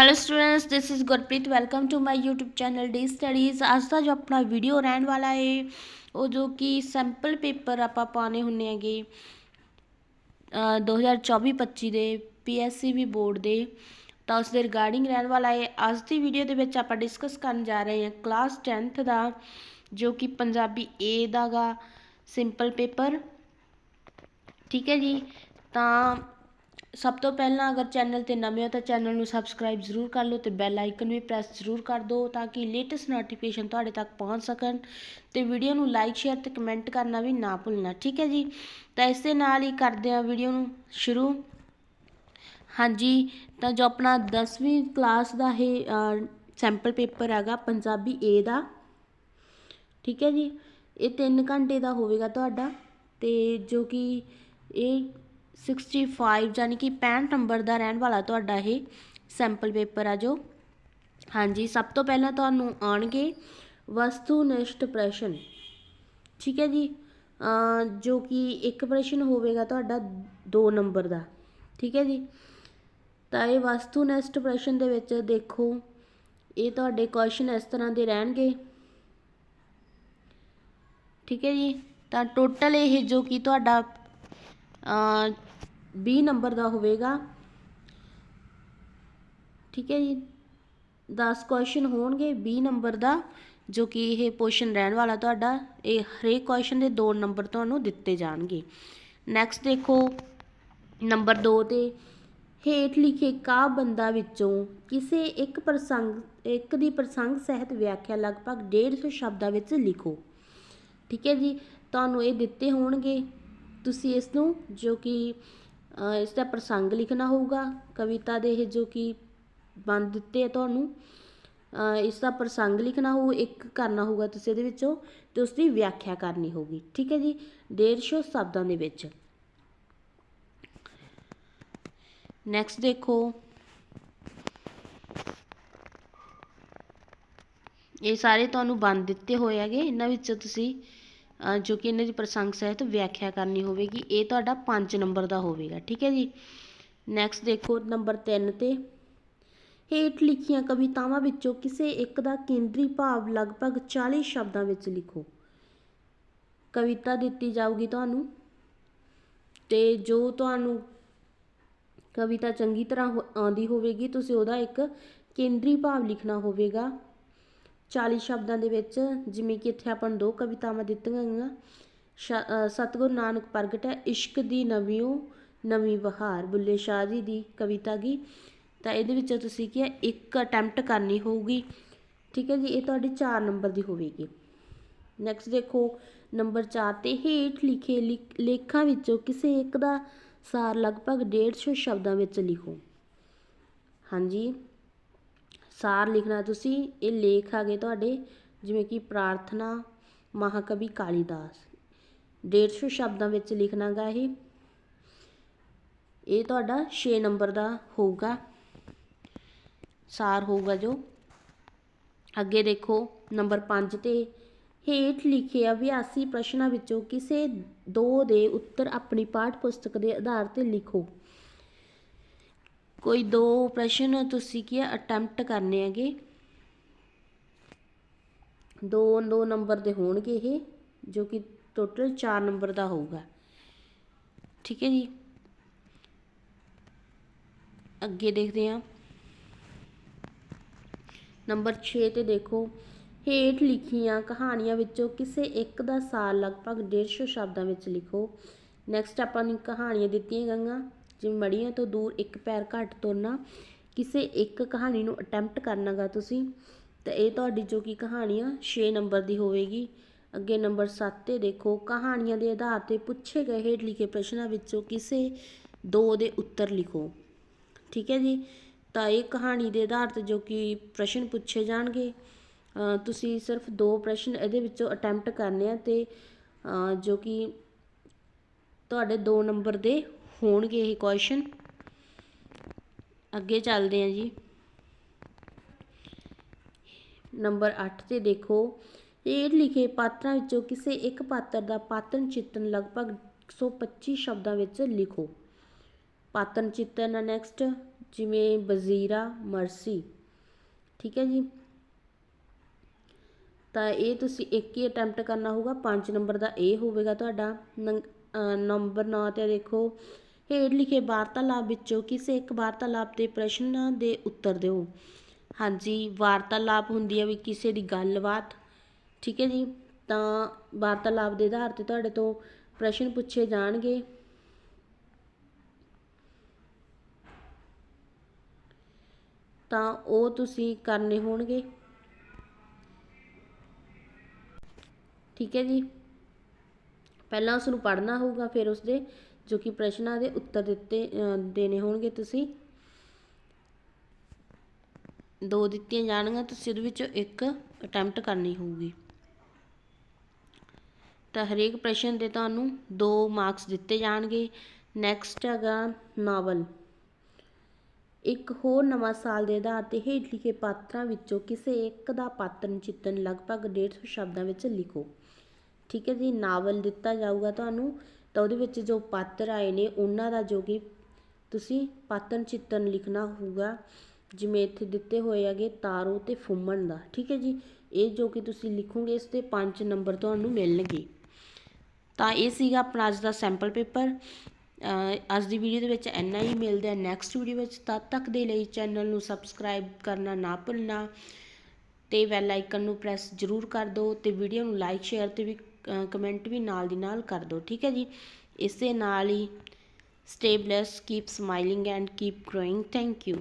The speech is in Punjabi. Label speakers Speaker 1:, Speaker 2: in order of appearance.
Speaker 1: Hello students this is Gurpreet welcome to my YouTube channel day studies ਅੱਜ ਦਾ ਜੋ ਆਪਣਾ ਵੀਡੀਓ ਰਹਿਣ ਵਾਲਾ ਹੈ ਉਹ ਜੋ ਕਿ ਸੈਂਪਲ ਪੇਪਰ ਆਪਾਂ ਪਾਣੇ ਹੁੰਨੇ ਹੈਗੇ ਅ, 2024-25 ਦੇ PSCB ਬੋਰਡ ਦੇ ਤਾਂ ਉਸ ਦੇ ਰਿਗਾਰਡਿੰਗ ਰਹਿਣ ਵਾਲਾ ਹੈ ਅੱਜ ਦੀ ਵੀਡੀਓ ਦੇ ਵਿੱਚ ਆਪਾਂ ਡਿਸਕਸ ਕਰਨ ਜਾ ਰਹੇ ਹਾਂ ਕਲਾਸ 10th ਦਾ ਜੋ ਕਿ ਪੰਜਾਬੀ A ਦਾਗਾ ਸਿੰਪਲ ਪੇਪਰ ਠੀਕ ਹੈ ਜੀ ਤਾਂ ਸਭ ਤੋਂ ਪਹਿਲਾਂ ਅਗਰ ਚੈਨਲ ਤੇ ਨਵੇਂ ਹੋ ਤਾਂ ਚੈਨਲ ਨੂੰ ਸਬਸਕ੍ਰਾਈਬ ਜ਼ਰੂਰ ਕਰ ਲਓ ਅਤੇ ਬੈਲ ਆਈਕਨ ਵੀ ਪ੍ਰੈਸ ਜ਼ਰੂਰ ਕਰ ਦਿਓ ਤਾਂ ਕਿ ਲੇਟੈਸਟ ਨੋਟੀਫਿਕੇਸ਼ਨ ਤੁਹਾਡੇ ਤੱਕ ਪਹੁੰਚ ਸਕਣ ਅਤੇ ਵੀਡੀਓ ਨੂੰ ਲਾਈਕ ਸ਼ੇਅਰ ਅਤੇ ਕਮੈਂਟ ਕਰਨਾ ਵੀ ਨਾ ਭੁੱਲਣਾ, ਠੀਕ ਹੈ ਜੀ? ਤਾਂ ਇਸ ਦੇ ਨਾਲ ਹੀ ਕਰਦੇ ਹਾਂ ਵੀਡੀਓ ਨੂੰ ਸ਼ੁਰੂ। ਹਾਂਜੀ, ਤਾਂ ਜੋ ਆਪਣਾ 10ਵੀਂ ਕਲਾਸ ਦਾ ਇਹ ਸੈਂਪਲ ਪੇਪਰ ਹੈਗਾ ਪੰਜਾਬੀ ਏ ਦਾ, ਠੀਕ ਹੈ ਜੀ? ਇਹ 3 ਘੰਟੇ ਦਾ ਹੋਵੇਗਾ ਤੁਹਾਡਾ ਤੇ ਜੋ ਕਿ ਇਹ 65 ਯਾਨੀ ਕਿ 65 ਨੰਬਰ ਦਾ ਰਹਿਣ ਵਾਲਾ ਤੁਹਾਡਾ ਇਹ ਸੈਂਪਲ ਪੇਪਰ ਆ ਜੋ। ਹਾਂਜੀ, ਸਭ ਤੋਂ ਪਹਿਲਾਂ ਤੁਹਾਨੂੰ ਆਣਗੇ ਵਸਤੂਨਿਸ਼ਟ ਪ੍ਰਸ਼ਨ। ਠੀਕ ਹੈ ਜੀ? ਜੋ ਕਿ ਇੱਕ ਪ੍ਰਸ਼ਨ ਹੋਵੇਗਾ ਤੁਹਾਡਾ 2 ਨੰਬਰ ਦਾ। ਠੀਕ ਹੈ ਜੀ? ਤਾਂ ਇਹ ਵਸਤੂਨਿਸ਼ਟ ਪ੍ਰਸ਼ਨ ਦੇ ਵਿੱਚ ਦੇਖੋ, ਇਹ ਤੁਹਾਡੇ ਕੁਐਸਚਨ ਇਸ ਤਰ੍ਹਾਂ ਦੇ ਰਹਿਣਗੇ। ਠੀਕ ਹੈ ਜੀ? ਤਾਂ ਟੋਟਲ ਇਹ ਜੋ ਕਿ ਤੁਹਾਡਾ 20 ਨੰਬਰ ਦਾ ਹੋਵੇਗਾ। ਠੀਕ ਹੈ ਜੀ। 10 ਕੁਐਸਚਨ ਹੋਣਗੇ 20 ਨੰਬਰ ਦਾ, ਜੋ ਕਿ ਇਹ ਪੋਰਸ਼ਨ ਰਹਿਣ ਵਾਲਾ ਤੁਹਾਡਾ। ਇਹ ਹਰੇਕ ਕੁਐਸਚਨ ਦੇ 2 ਨੰਬਰ ਤੁਹਾਨੂੰ ਦਿੱਤੇ ਜਾਣਗੇ। ਨੈਕਸਟ ਦੇਖੋ ਨੰਬਰ 2 ਤੇ ਹੇਠ ਲਿਖੇ ਕਾਬੰਦਾਂ ਵਿੱਚੋਂ ਕਿਸੇ ਇੱਕ ਪ੍ਰਸੰਗ, ਇੱਕ ਦੀ ਪ੍ਰਸੰਗ ਸਹਿਤ ਵਿਆਖਿਆ ਲਗਭਗ 150 ਸ਼ਬਦਾਂ ਵਿੱਚ ਲਿਖੋ। ਠੀਕ ਹੈ ਜੀ। ਤੁਹਾਨੂੰ ਇਹ ਦਿੱਤੇ ਹੋਣਗੇ। ਤੁਸੀਂ ਇਸ ਨੂੰ ਜੋ ਕਿ ਇਸ ਦਾ ਪ੍ਰਸੰਗ ਲਿਖਣਾ ਹੋਊਗਾ ਕਵਿਤਾ ਦੇ ਇਹ ਜੋ ਕਿ ਬੰਦ ਦਿੱਤੇ ਆ ਤੁਹਾਨੂੰ ਅ, ਇਸ ਦਾ ਪ੍ਰਸੰਗ ਲਿਖਣਾ ਹੋਊ ਇੱਕ ਕਰਨਾ ਹੋਊਗਾ ਤੁਸੀਂ ਇਹਦੇ ਵਿੱਚੋਂ ਤੇ ਉਸ ਦੀ ਵਿਆਖਿਆ ਕਰਨੀ ਹੋਊਗੀ ਠੀਕ ਹੈ ਜੀ? 150 ਸ਼ਬਦਾਂ ਦੇ ਵਿੱਚ। ਨੈਕਸਟ ਦੇਖੋ। ਇਹ ਸਾਰੇ ਤੁਹਾਨੂੰ ਬੰਦ ਦਿੱਤੇ ਹੋਏ ਹੈਗੇ ਇਹਨਾਂ ਵਿੱਚੋਂ ਤੁਸੀਂ ਜੋ ਕਿ ਇਹਨਾਂ ਦੀ ਪ੍ਰਸੰਗ ਸਹਿਤ ਵਿਆਖਿਆ ਕਰਨੀ ਹੋਵੇਗੀ, ਇਹ ਤੁਹਾਡਾ 5 ਨੰਬਰ ਦਾ ਹੋਵੇਗਾ, ਠੀਕ ਹੈ ਜੀ? ਨੈਕਸਟ ਦੇਖੋ, ਨੰਬਰ 3 ਤੇ। ਹੇਠ ਲਿਖੀਆਂ ਕਵਿਤਾਵਾਂ ਵਿੱਚੋਂ ਕਿਸੇ ਇੱਕ ਦਾ ਕੇਂਦਰੀ ਭਾਵ ਲਗਭਗ 40 ਸ਼ਬਦਾਂ ਵਿੱਚ ਲਿਖੋ। ਕਵਿਤਾ ਦਿੱਤੀ ਜਾਊਗੀ ਤੁਹਾਨੂੰ। ਤੇ ਜੋ ਤੁਹਾਨੂੰ ਕਵਿਤਾ ਚੰਗੀ ਤਰ੍ਹਾਂ ਹੋ- ਆਉਂਦੀ ਹੋਵੇਗੀ, ਤੁਸੀਂ ਉਹਦਾ ਇੱਕ ਕੇਂਦਰੀ ਭਾਵ ਲਿਖਣਾ ਹੋਵੇਗਾ। 40 ਸ਼ਬਦਾਂ ਦੇ ਵਿੱਚ, ਜਿਵੇਂ ਕਿ ਇੱਥੇ ਆਪਾਂ ਨੂੰ ਦੋ ਕਵਿਤਾਵਾਂ ਦਿੱਤੀਆਂ ਗਈਆਂ। ਸ਼- ਸਤਿਗੁਰੂ ਨਾਨਕ ਪ੍ਰਗਟ ਹੈ, ਇਸ਼ਕ ਦੀ ਨਵੀਓ ਨਵੀਂ ਬਹਾਰ ਬੁੱਲੇ ਸ਼ਾਹ ਜੀ ਦੀ ਕਵਿਤਾ ਗੀ। ਤਾਂ ਇਹਦੇ ਵਿੱਚ ਤੁਸੀਂ ਕੀ ਹੈ ਇੱਕ ਅਟੈਂਪਟ ਕਰਨੀ ਹੋਊਗੀ। ਠੀਕ ਹੈ ਜੀ, ਇਹ ਤੁਹਾਡੀ 4 ਨੰਬਰ ਦੀ ਹੋਵੇਗੀ। ਨੈਕਸਟ ਦੇਖੋ, ਨੰਬਰ 4 ਤੇ ਹੇਠ ਲਿਖੇ ਲਿਖ- ਲੇਖਾਂ ਵਿੱਚੋਂ ਕਿਸੇ ਇੱਕ ਦਾ ਸਾਰ ਲਗਭਗ 150 ਸ਼ਬਦਾਂ ਵਿੱਚ ਲਿਖੋ। ਹਾਂਜੀ। ਸਾਰ ਲਿਖਣਾ। ਤੁਸੀਂ ਇਹ ਲੇਖ ਆ ਗਏ ਤੁਹਾਡੇ, ਜਿਵੇਂ ਕਿ ਪ੍ਰਾਰਥਨਾ, ਮਹਾਕਵੀ, ਕਾਲੀਦਾਸ। 150 ਸ਼ਬਦਾਂ ਵਿੱਚ ਲਿਖਣਾ ਗਾ ਇਹ। ਇਹ ਤੁਹਾਡਾ 6 ਨੰਬਰ ਦਾ ਹੋਊਗਾ। ਸਾਰ ਹੋਊਗਾ ਜੋ। ਅੱਗੇ ਦੇਖੋ, ਨੰਬਰ 5 ਤੇ ਹੇਠ ਲਿਖੇ ਅਭਿਆਸੀ ਪ੍ਰਸ਼ਨਾਂ ਵਿੱਚੋਂ ਕਿਸੇ ਦੋ ਦੇ ਉੱਤਰ ਆਪਣੀ ਪਾਠ ਪੁਸਤਕ ਦੇ ਆਧਾਰ ਤੇ ਲਿਖੋ। ਕੋਈ ਦੋ ਪ੍ਰਸ਼ਨ ਤੁਸੀਂ ਕੀ ਹੈ ਅਟੈਂਪਟ ਕਰਨੇ ਹੈਗੇ। ਦੋ ਦੋ ਨੰਬਰ ਦੇ ਹੋਣਗੇ ਇਹ, ਜੋ ਕਿ ਟੋਟਲ 4 ਨੰਬਰ ਦਾ ਹੋਊਗਾ। ਠੀਕ ਹੈ ਜੀ। ਅੱਗੇ ਦੇਖਦੇ ਹਾਂ। ਨੰਬਰ 6 ਤੇ ਦੇਖੋ। ਹੇਠ ਲਿਖੀਆਂ ਕਹਾਣੀਆਂ ਵਿੱਚੋਂ ਕਿਸੇ ਇੱਕ ਦਾ ਸਾਰ ਲਗਭਗ 150 ਸ਼ਬਦਾਂ ਵਿੱਚ ਲਿਖੋ। ਨੈਕਸਟ ਆਪਾਂ ਨੂੰ ਕਹਾਣੀਆਂ ਦਿੱਤੀਆਂ ਗਈਆਂ। ਜਿਵੇਂ ਮੜੀਆਂ ਤੋਂ ਦੂਰ ਇੱਕ ਪੈਰ ਘੱਟ ਤੁਰਨਾ ਕਿਸੇ ਇੱਕ ਕਹਾਣੀ ਨੂੰ ਅਟੈਂਪਟ ਕਰਨਾਗਾ ਤੁਸੀਂ, ਤਾਂ ਇਹ ਤੁਹਾਡੀ ਜੋ ਕਿ ਕਹਾਣੀ ਆ 6 ਨੰਬਰ ਦੀ ਹੋਵੇਗੀ। ਅੱਗੇ ਨੰਬਰ 7 ਤੇ ਦੇਖੋ, ਕਹਾਣੀਆਂ ਦੇ ਆਧਾਰ ਤੇ ਪੁੱਛੇ ਗਏ ਹੇਠ ਲਿਖੇ ਪ੍ਰਸ਼ਨਾਂ ਵਿੱਚੋਂ ਕਿਸੇ ਦੋ ਦੇ ਉੱਤਰ ਲਿਖੋ। ਠੀਕ ਹੈ ਜੀ? ਤਾਂ ਇਹ ਕਹਾਣੀ ਦੇ ਆਧਾਰ ਤੇ ਜੋ ਕਿ ਪ੍ਰਸ਼ਨ ਪੁੱਛੇ ਜਾਣਗੇ ਤੁਸੀਂ ਸਿਰਫ ਦੋ ਪ੍ਰਸ਼ਨ ਇਹਦੇ ਵਿੱਚੋਂ ਅਟੈਂਪਟ ਕਰਨੇ ਆ ਤੇ ਜੋ ਕਿ ਤੁਹਾਡੇ 2 ਨੰਬਰ ਦੇ ਹੋਣਗੇ ਇਹ ਕੁਐਸਚਨ ਅੱਗੇ ਚੱਲਦੇ ਹਾਂ ਜੀ। ਨੰਬਰ 8 ਤੇ ਦੇਖੋ ਹੇਠ ਲਿਖੇ ਪਾਤਰਾਂ ਵਿੱਚੋਂ ਕਿਸੇ ਇੱਕ ਪਾਤਰ ਦਾ ਪਾਤਨ ਚਿੱਤਨ ਲਗਭਗ 125 ਸ਼ਬਦਾਂ ਵਿੱਚ ਲਿਖੋ। ਪਾਤਨ ਚਿੱਤਨ ਨੈਕਸਟ ਜਿਵੇਂ ਵਜ਼ੀਰਾ, ਮਰਸੀ। ਠੀਕ ਹੈ ਜੀ। ਤਾਂ ਇਹ ਤੁਸੀਂ ਇੱਕ ਹੀ ਅਟੈਂਪਟ ਕਰਨਾ ਹੋਊਗਾ 5 ਨੰਬਰ ਦਾ ਇਹ ਹੋਵੇਗਾ ਤੁਹਾਡਾ। ਨੰਬਰ 9 ਤੇ ਦੇਖੋ ਹੇਠ ਲਿਖੇ ਵਾਰਤਾਲਾਪ ਵਿੱਚੋਂ ਕਿਸੇ ਇੱਕ ਵਾਰਤਾਲਾਪ ਦੇ ਪ੍ਰਸ਼ਨਾਂ ਦੇ ਉੱਤਰ ਦਿਓ। ਹਾਂਜੀ, ਵਾਰਤਾਲਾਪ ਹੁੰਦੀ ਹੈ ਵੀ ਕਿਸੇ ਦੀ ਗੱਲਬਾਤ, ਠੀਕ ਹੈ ਜੀ? ਤਾਂ ਵਾਰਤਾਲਾਪ ਦੇ ਆਧਾਰ ਤੇ ਤੁਹਾਡੇ ਤੋਂ ਪ੍ਰਸ਼ਨ ਪੁੱਛੇ ਜਾਣਗੇ। ਤਾਂ ਉਹ ਤੁਸੀਂ ਕਰਨੇ ਹੋਣਗੇ। ਠੀਕ ਹੈ ਜੀ? ਪਹਿਲਾਂ ਉਸ ਨੂੰ ਪੜ੍ਹਨਾ ਹੋਊਗਾ, ਫਿਰ ਉਸ ਦੇ ਜੋ ਕਿ ਪ੍ਰਸ਼ਨਾਂ ਦੇ ਉੱਤਰ ਦਿੱਤੇ ਅ, ਦੇਣੇ ਹੋਣਗੇ ਤੁਸੀਂ। ਦੋ ਦਿੱਤੀਆਂ ਜਾਣਗੀਆਂ ਤੁਸੀਂ ਉਹਦੇ ਵਿੱਚੋਂ ਇੱਕ ਅਟੈਂਪਟ ਕਰਨੀ ਹੋਊਗੀ। ਤਾਂ ਹਰੇਕ ਪ੍ਰਸ਼ਨ ਦੇ ਤੁਹਾਨੂੰ ਦੋ ਮਾਰਕਸ ਦਿੱਤੇ ਜਾਣਗੇ। ਨੈਕਸਟ ਹੈਗਾ ਨਾਵਲ ਇੱਕ ਹੋਰ ਨਵਾਂ ਸਾਲ ਦੇ ਆਧਾਰ ਤੇ ਹੇਠ ਲਿਖੇ ਪਾਤਰਾਂ ਵਿੱਚੋਂ ਕਿਸੇ ਇੱਕ ਦਾ ਪਾਤਰ ਚਿੱਤਨ ਲਗਭਗ 150 ਸ਼ਬਦਾਂ ਵਿੱਚ ਲਿਖੋ। ਠੀਕ ਹੈ ਜੀ ਨਾਵਲ ਦਿੱਤਾ ਜਾਊਗਾ ਤੁਹਾਨੂੰ। ਤਾਂ ਉਹਦੇ ਵਿੱਚ ਜੋ ਪਾਤਰ ਆਏ ਨੇ, ਉਹਨਾਂ ਦਾ ਜੋ ਕਿ ਤੁਸੀਂ ਪਾਤਰ ਚਿੱਤਨ ਲਿਖਣਾ ਹੋਊਗਾ, ਜਿਵੇਂ ਇੱਥੇ ਦਿੱਤੇ ਹੋਏ ਹੈਗੇ ਤਾਰੋ ਤੇ ਫੁੰਮਣ ਦਾ, ਠੀਕ ਹੈ ਜੀ? ਇਹ ਜੋ ਕਿ ਤੁਸੀਂ ਲਿਖੋਗੇ, ਇਸ ਤੇ 5 ਨੰਬਰ ਤੁਹਾਨੂੰ ਮਿਲਣਗੇ। ਤਾਂ ਇਹ ਸੀਗਾ ਆਪਣਾ ਅੱਜ ਦਾ ਸੈਂਪਲ ਪੇਪਰ। ਅੱਜ ਦੀ ਵੀਡੀਓ ਦੇ ਵਿੱਚ ਇੰਨਾ ਹੀ, ਮਿਲਦਾ ਆ ਨੈਕਸਟ ਵੀਡੀਓ ਵਿੱਚ। ਤਦ ਤੱਕ ਦੇ ਲਈ ਚੈਨਲ ਨੂੰ ਸਬਸਕ੍ਰਾਈਬ ਕਰਨਾ ਨਾ ਭੁੱਲਣਾ ਤੇ ਬੈਲ ਆਈਕਨ ਨੂੰ ਪ੍ਰੈਸ ਜ਼ਰੂਰ ਕਰ ਦਿਓ ਤੇ ਵੀਡੀਓ ਨੂੰ ਲਾਈਕ ਸ਼ੇਅਰ ਤੇ ਵੀ ਕਮੈਂਟ ਵੀ ਨਾਲ ਦੀ ਨਾਲ ਕਰ ਦਿਓ, ਠੀਕ ਹੈ ਜੀ? ਇਸੇ ਨਾਲ ਹੀ stay bless keep smiling and keep growing thank you